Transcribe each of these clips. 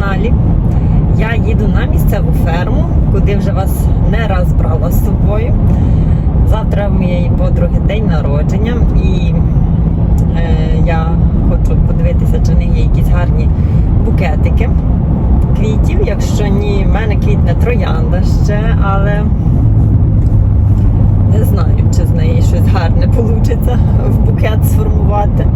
каналі. Я їду на місцеву ферму, куди вже вас не раз брала з собою. Завтра в моєї подруги день народження, і е, я хочу подивитися, чи в них є якісь гарні букетики квітів. Якщо ні, в мене квітне троянда ще, але не знаю, чи з неї щось гарне вийде в букет сформувати.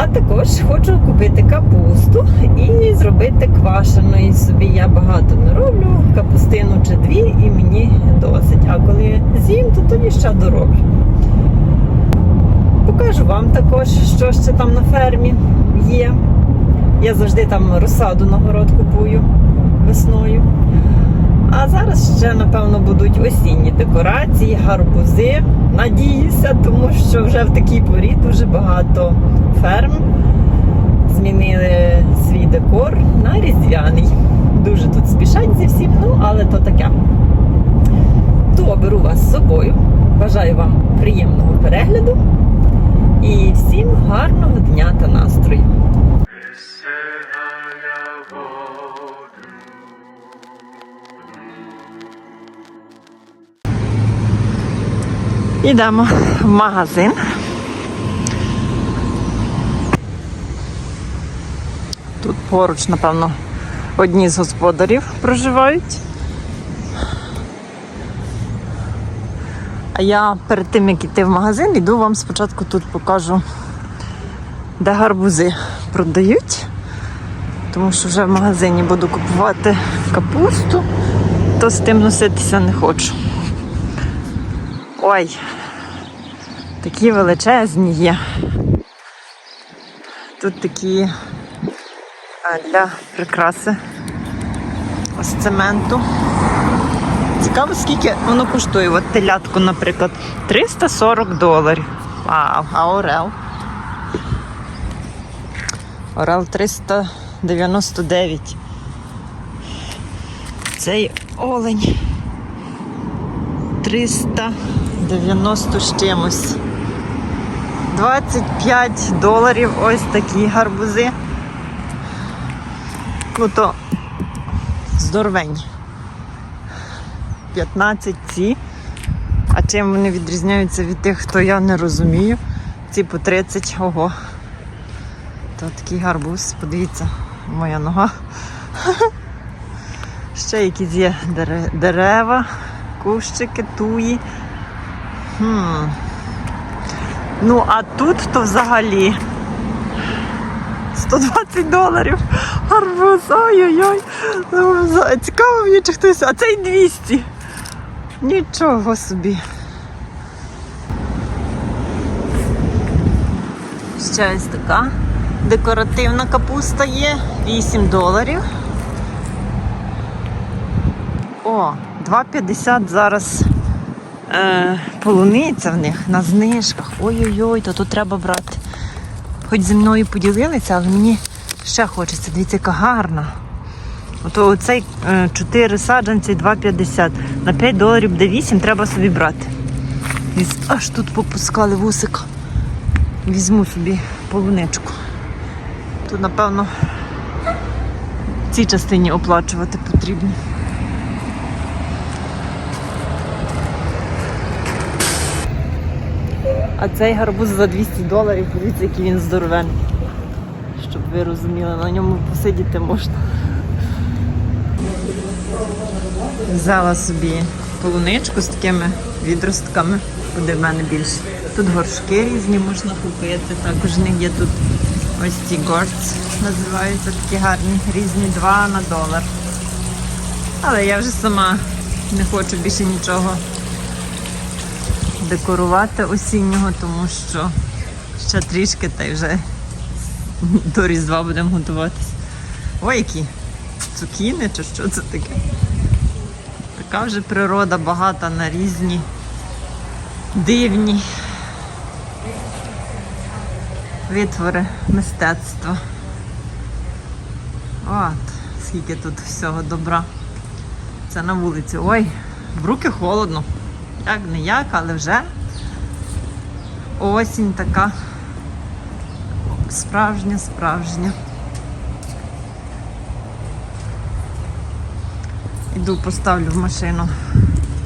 А також хочу купити капусту і зробити квашеної собі. Я багато не роблю, капустину чи дві, і мені досить. А коли з'їм, то тоді ще дороблю. Покажу вам також, що ще там на фермі є. Я завжди там розсаду на город купую весною. А зараз ще, напевно, будуть осінні декорації, гарбузи. Надіюся, тому що вже в такій порі дуже багато ферм змінили свій декор на різдвяний. Дуже тут спішать зі всім, ну але то таке. То беру вас з собою. Бажаю вам приємного перегляду і всім гарного дня та настрою. Йдемо в магазин. Тут поруч, напевно, одні з господарів проживають. А я перед тим, як йти в магазин, йду вам спочатку тут покажу, де гарбузи продають. Тому що вже в магазині буду купувати капусту, то з тим носитися не хочу. Ой, такі величезні є. Тут такі для прикраси з цементу. Цікаво, скільки воно коштує. От телятку, наприклад, 340 доларів. Вау, а орел? Орел 399. Цей олень 390 з чимось. 25 доларів ось такі гарбузи. Ну то здоровенні. 15 ці. А чим вони відрізняються від тих, хто я не розумію. Ці по 30, ого. То такий гарбуз, подивіться, моя нога. Ще якісь є дерева, кущики, туї. Хм. Ну, а тут то взагалі 120 доларів. Арбуз, ой-ой-ой. Ну, Цікаво мені, чи хтось. А цей 200. Нічого собі. Ще ось така декоративна капуста є. 8 доларів. О, 2,50 зараз е, полуниця в них на знижках. Ой-ой-ой, то тут треба брати. Хоч зі мною поділилися, але мені ще хочеться. Дивіться, яка гарна. Ото оцей е, 4 саджанці 2,50. На 5 доларів буде 8, треба собі брати. Аж тут попускали вусик. Візьму собі полуничку. Тут, напевно, в цій частині оплачувати потрібно. А цей гарбуз за 200 доларів, подивіться, який він здоровенний. Щоб ви розуміли, на ньому посидіти можна. Взяла собі полуничку з такими відростками, куди в мене більше. Тут горшки різні можна купити. Також в них є тут ось ці горц, називаються такі гарні, різні два на долар. Але я вже сама не хочу більше нічого декорувати осіннього, тому що ще трішки та й вже до Різдва будемо готуватися. Ой, які цукіни чи що це таке? Така вже природа багата на різні дивні витвори мистецтва. От, скільки тут всього добра. Це на вулиці. Ой, в руки холодно. Як не як, але вже осінь така справжня, справжня. Іду поставлю в машину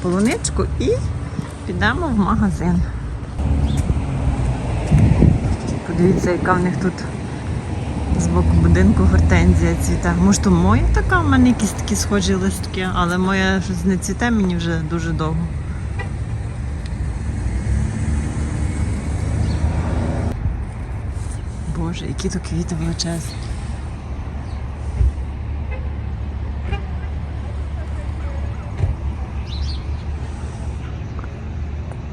полуничку і підемо в магазин. Подивіться, яка в них тут з боку будинку гортензія цвіте. Може, то моя така, в мене якісь такі схожі листки, але моя щось не цвіте мені вже дуже довго. Які то квіти величезні.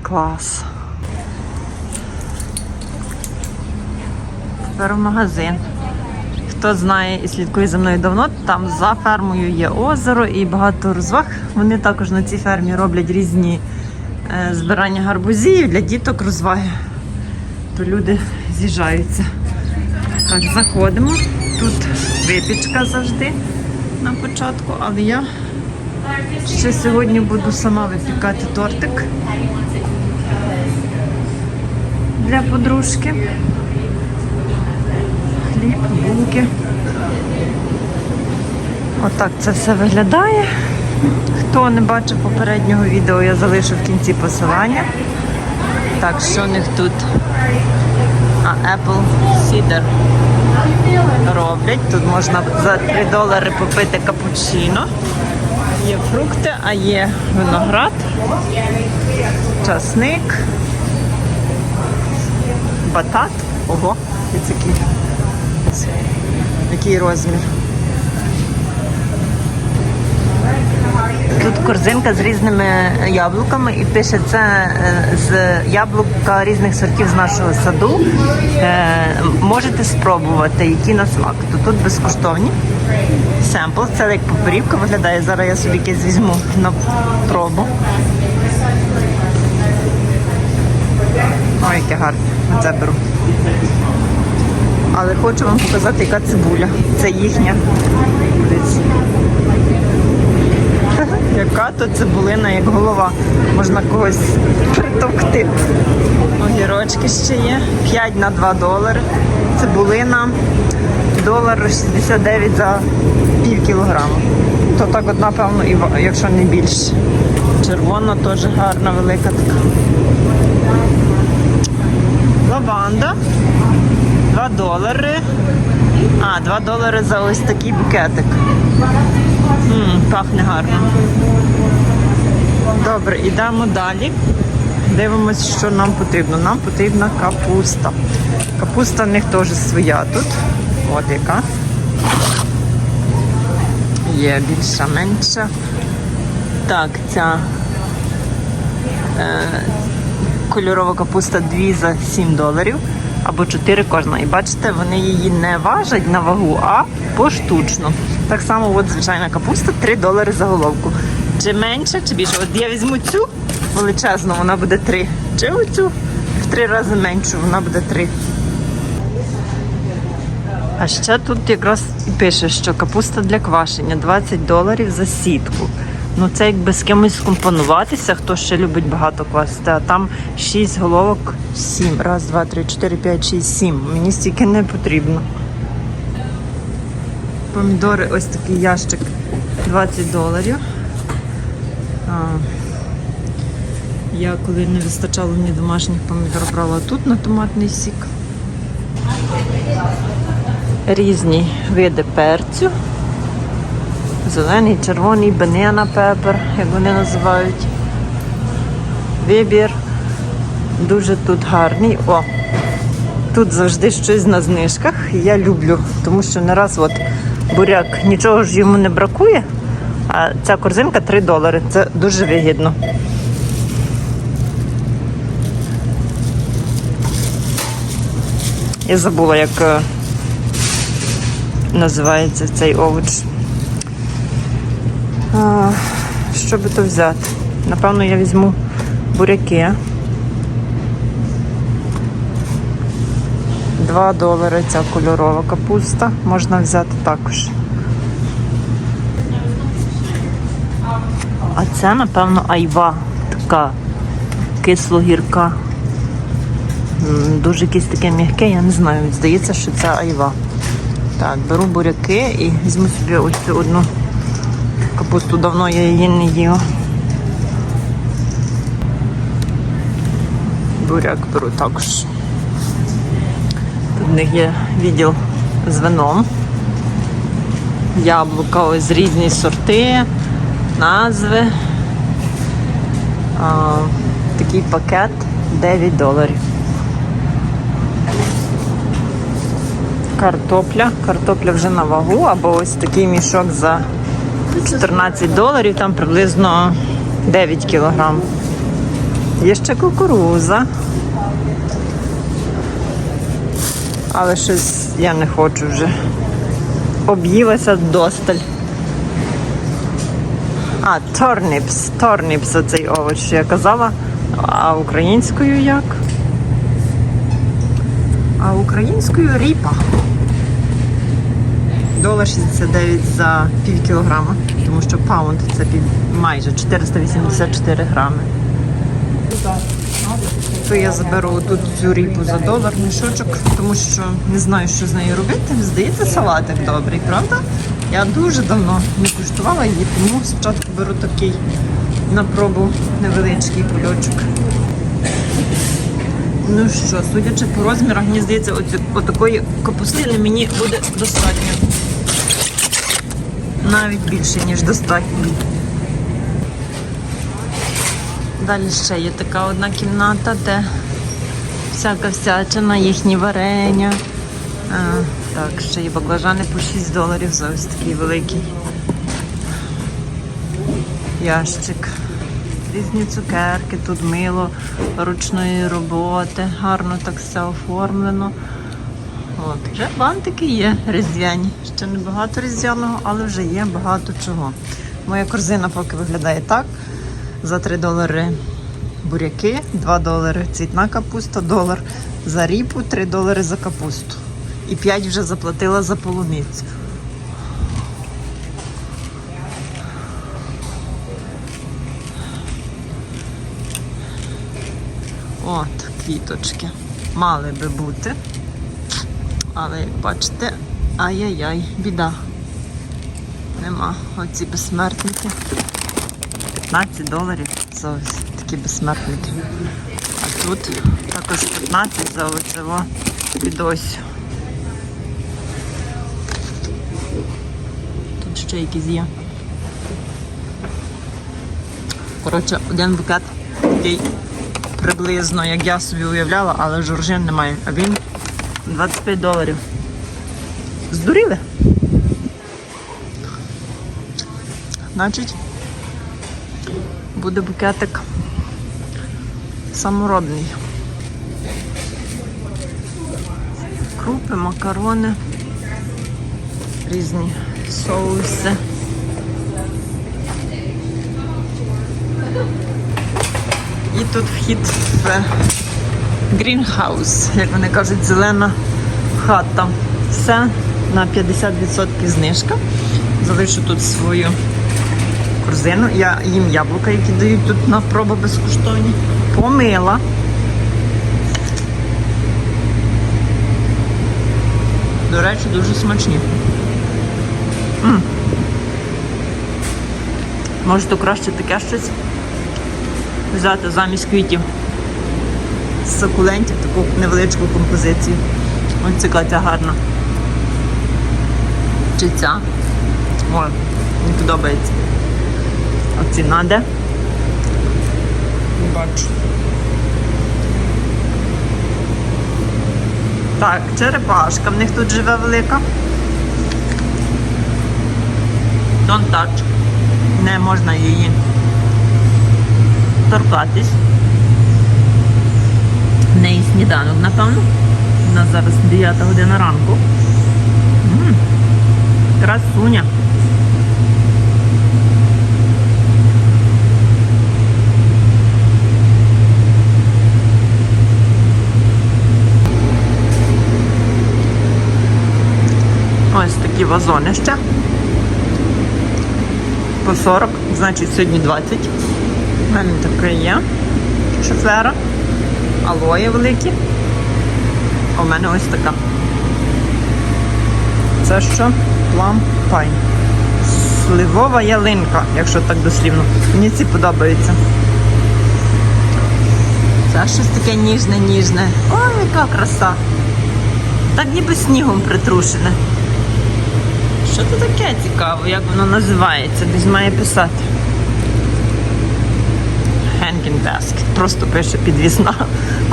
Клас. Тепер в магазин. Хто знає і слідкує за мною давно, там за фермою є озеро і багато розваг. Вони також на цій фермі роблять різні е, збирання гарбузів для діток розваги. То люди з'їжджаються. Так, заходимо. Тут випічка завжди на початку, але я ще сьогодні буду сама випікати тортик для подружки. Хліб, булки. Отак це все виглядає. Хто не бачив попереднього відео, я залишу в кінці посилання. Так, що у них тут? А, Apple Cider роблять. Тут можна за 3 долари попити капучино. Є фрукти, а є виноград, часник, батат. Ого, і який. Розмір. Тут корзинка з різними яблуками і пише це з яблука різних сортів з нашого саду. Е, Можете спробувати, які на смак. То тут безкоштовні. Семпл, це як поперівка виглядає. Зараз я собі якесь візьму на пробу. Ой, яке гарне. Це беру. Але хочу вам показати, яка цибуля. Це їхня. Яка то цибулина, як голова. Можна когось притовкти. Огірочки ще є. 5 на 2 долари. Цибулина. Долар 69 за пів кілограма. То так от, напевно, і якщо не більше. Червона теж гарна, велика така. Лаванда. 2 долари. А, 2 долари за ось такий букетик. М, пахне гарно. Добре, йдемо далі. Дивимось, що нам потрібно. Нам потрібна капуста. Капуста в них теж своя тут. От яка. Є більша, менша. Так, ця е, кольорова капуста 2 за 7 доларів або 4 кожна. І бачите, вони її не важать на вагу, а поштучно. Так само, от звичайна капуста 3 долари за головку. Чи менше, чи більше. От я візьму цю величезну, вона буде 3. Чи оцю в 3 рази меншу, вона буде 3. А ще тут якраз і пише, що капуста для квашення 20 доларів за сітку. Ну це якби з кимось скомпонуватися, хто ще любить багато квасити, а там 6 головок, 7. Раз, два, три, чотири, п'ять, шість, сім. Мені стільки не потрібно. Помідори, ось такий ящик 20 доларів. А, я коли не вистачало мені домашніх помідор, брала тут на томатний сік. Різні види перцю. Зелений, червоний, банана пепер, як вони називають. Вибір. Дуже тут гарний. О! Тут завжди щось на знижках. Я люблю, тому що не раз от буряк нічого ж йому не бракує, а ця корзинка 3 долари. Це дуже вигідно. Я забула, як е, називається цей овоч. А, що би то взяти? Напевно, я візьму буряки. 2 долари ця кольорова капуста. Можна взяти також. А це, напевно, айва така кисло-гірка. Дуже якесь таке м'яке, я не знаю. Здається, що це айва. Так, беру буряки і візьму собі ось цю одну Капусту давно я її не їла. Буряк беру також. В них є відділ з вином. Яблука ось різні сорти, назви. А, такий пакет 9 доларів. Картопля. Картопля вже на вагу, або ось такий мішок за 14 доларів, там приблизно 9 кілограм. Є ще кукуруза. Але щось я не хочу вже. Об'їлася досталь. А, торніпс. Торніпс оцей овоч, я казала. А українською як? А українською ріпа. Долар 69 за пів кілограма, тому що паунд це пів, майже 484 грами. То я заберу тут цю ріпу за долар мішочок, тому що не знаю, що з нею робити. Здається, салатик добрий, правда? Я дуже давно не куштувала її, тому спочатку беру такий на пробу невеличкий кульочок. Ну що, судячи по розмірах, мені здається, отакої капустини мені буде достатньо. Навіть більше, ніж достатньо. Далі ще є така одна кімната, де всяка всячина, їхні варення. А, так, ще є баклажани по 6 доларів за ось такий великий ящик. Різні цукерки, тут мило ручної роботи, гарно так все оформлено. От, вже бантики є різдвяні. Ще не багато різдвяного, але вже є багато чого. Моя корзина поки виглядає так. За 3 долари буряки, 2 долари цвітна капуста, долар за ріпу, 3 долари за капусту. І 5 вже заплатила за полуницю. От, квіточки. Мали би бути. Але як бачите, ай-яй-яй, біда. Нема. Оці безсмертники. 15 доларів за ось такі безсмертники. А тут також 15 за оцього бідось. Тут ще якісь є. Коротше, один букет такий приблизно, як я собі уявляла, але жоржин немає. А він 25 доларів. Здуріли? Значить, буде букетик саморобний. Крупи, макарони, різні соуси. І тут вхід в грінхаус, як вони кажуть, зелена хата. Все на 50% знижка. Залишу тут свою корзину. Я їм яблука, які дають тут на пробу безкоштовні. Помила. До речі, дуже смачні. М. Може, то краще таке щось взяти замість квітів з сукулентів таку невеличку композицію. Ось ця Катя гарна. Чи ця? Ой, мені подобається. Ціна де? Не бачу. Так, черепашка в них тут живе велика. Don't touch. Не можна її торкатись. В неї сніданок, напевно. У нас зараз 9 година ранку. М, Красуня. Ось такі вазони ще. По 40, значить сьогодні 20. У мене таке є. Шофера. Алоє великі. А у мене ось така. Це що? Плам пай. Сливова ялинка, якщо так дослівно. Мені ці подобаються. Це щось таке ніжне, ніжне. Ой, яка краса. Так ніби снігом притрушене. Що це таке цікаво, як воно називається? Десь має писати. Hanging basket. Просто пише підвісна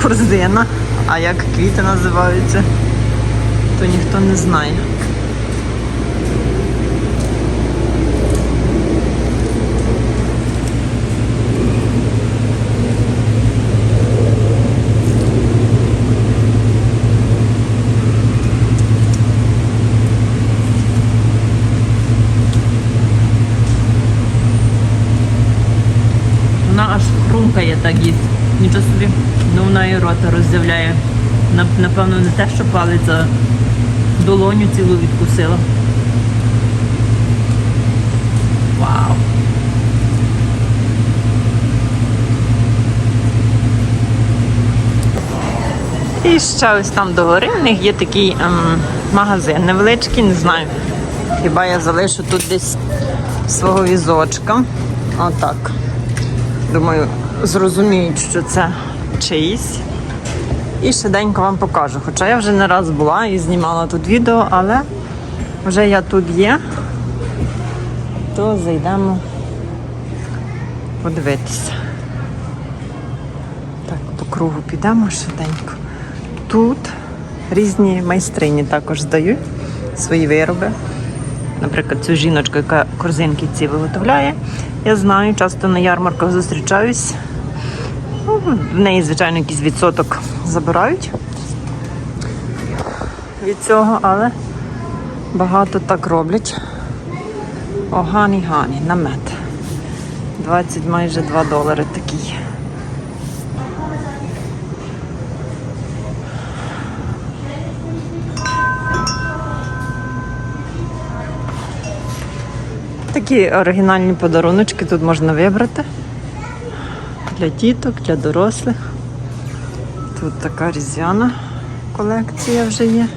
корзина. А як квіти називаються, то ніхто не знає. Вона хрумкає так їсть. Нічого собі, ну вона і рота роздивляє. Напевно, не те, що палець, а долоню цілу відкусила. Вау! І ще ось там догори в них є такий ем, магазин невеличкий, не знаю. Хіба я залишу тут десь свого візочка. Отак. Думаю, зрозуміють, що це чиїсь. І швиденько вам покажу. Хоча я вже не раз була і знімала тут відео, але вже я тут є, то зайдемо подивитися. Так, по кругу підемо швиденько. Тут різні майстрині також здають свої вироби. Наприклад, цю жіночку, яка корзинки ці виготовляє. Я знаю, часто на ярмарках зустрічаюсь. Ну, в неї, звичайно, якийсь відсоток забирають від цього, але багато так роблять. О, гані гані, намет. 20 майже 2 долари такий. Такі оригінальні подаруночки тут можна вибрати. Для діток, для дорослих. Тут така різдвяна колекція вже є.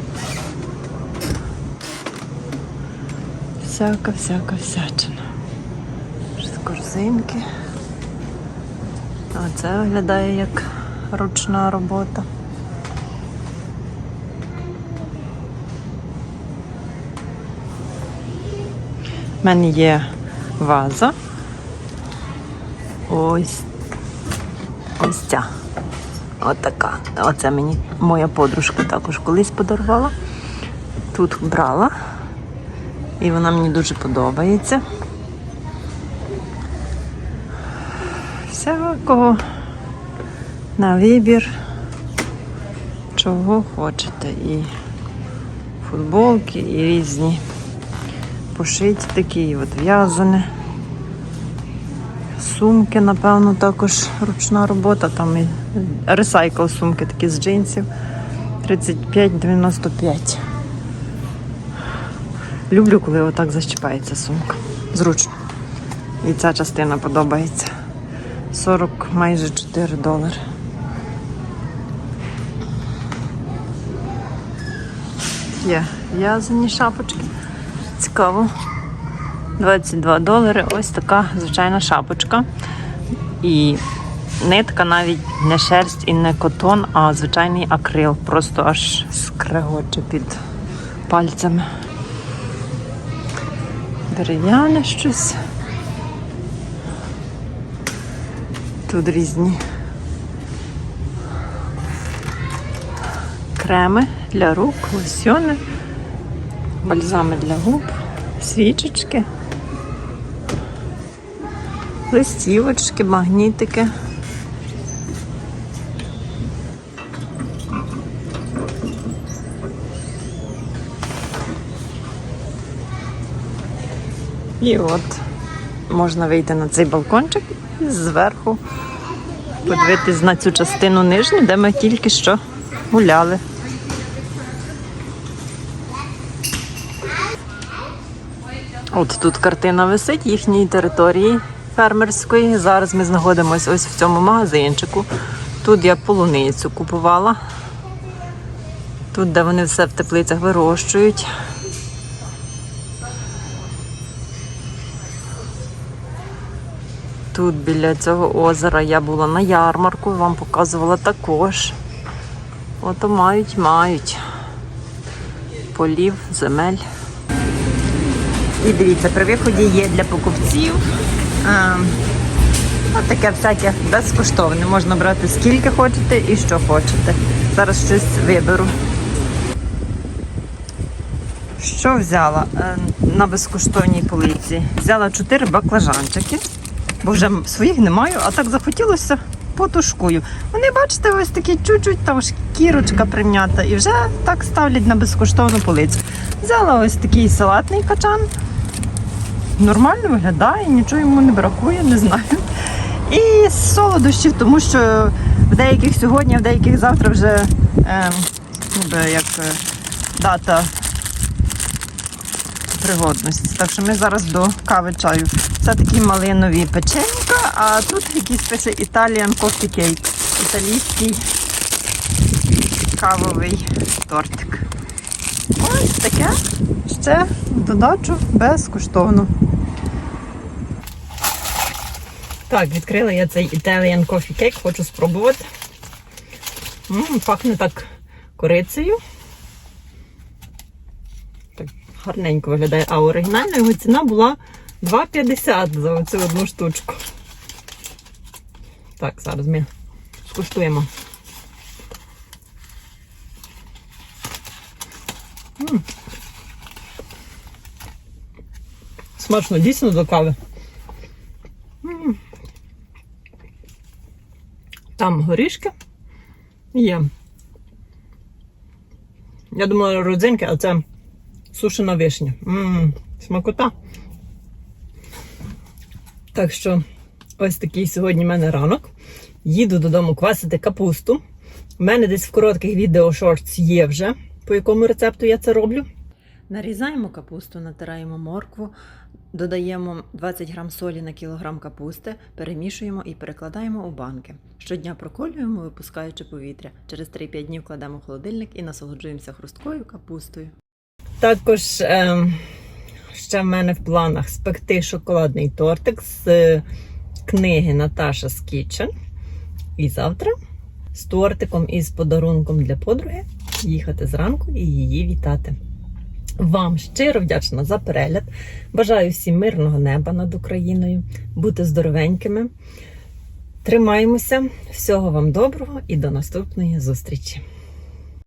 Всяка, всяка всячина. З корзинки. А це виглядає як ручна робота. У мене є ваза. Ось ось ця. Отака. Оце мені моя подружка також колись подарувала. Тут брала. І вона мені дуже подобається. Всякого на вибір, чого хочете. І футболки, і різні пошиті такі, і от в'язане. Сумки, напевно, також ручна робота, там і ресайкл сумки такі з джинсів. 35,95. Люблю, коли отак защіпається сумка. Зручно. І ця частина подобається. 40 майже 4 долари. Є в'язані шапочки. Цікаво. 22 долари. Ось така звичайна шапочка. І нитка навіть не шерсть і не котон, а звичайний акрил. Просто аж скрегоче під пальцями. Дерев'яне щось. Тут різні креми для рук, лосьони, бальзами для губ, свічечки, листівочки, магнітики. І от можна вийти на цей балкончик і зверху подивитись на цю частину нижню, де ми тільки що гуляли. От тут картина висить їхньої території фермерської. Зараз ми знаходимося ось в цьому магазинчику. Тут я полуницю купувала. Тут, де вони все в теплицях вирощують. тут біля цього озера я була на ярмарку, вам показувала також. Ото мають, мають полів, земель. І дивіться, при виході є для покупців. Е, ну, таке всяке безкоштовне. Можна брати скільки хочете і що хочете. Зараз щось виберу. Що взяла е, на безкоштовній полиці? Взяла 4 баклажанчики, бо вже своїх не маю, а так захотілося потушкую. Вони, бачите, ось такі чуть-чуть там шкірочка прим'ята і вже так ставлять на безкоштовну полицю. Взяла ось такий салатний качан. Нормально виглядає, нічого йому не бракує, не знаю. І солодощів, тому що в деяких сьогодні, в деяких завтра вже е, ніби як дата пригодності. Так що ми зараз до кави чаю. Це такі малинові печенька, а тут якийсь пише Italian Coffee Cake. Італійський кавовий тортик. Ось таке ще додачу безкоштовно. Так, відкрила я цей Italian Coffee Cake, хочу спробувати. М, пахне так корицею. Так гарненько виглядає. А оригінальна його ціна була 2,50 за оцю одну штучку. Так, зараз ми скуштуємо. Смачно, дійсно до кави. Там горішки є. Я думала родзинки, а це сушена вишня. Ммм, смакота. Так що, ось такий сьогодні в мене ранок. Їду додому квасити капусту. У мене десь в коротких відео шортс є вже, по якому рецепту я це роблю. Нарізаємо капусту, натираємо моркву, додаємо 20 грам солі на кілограм капусти, перемішуємо і перекладаємо у банки. Щодня проколюємо, випускаючи повітря. Через 3-5 днів кладемо в холодильник і насолоджуємося хрусткою капустою. Також е, ще в мене в планах спекти шоколадний тортик з е, книги Наташа Скітчен. І завтра з тортиком і з подарунком для подруги їхати зранку і її вітати. Вам щиро вдячна за перегляд. Бажаю всім мирного неба над Україною, бути здоровенькими. Тримаємося, всього вам доброго і до наступної зустрічі!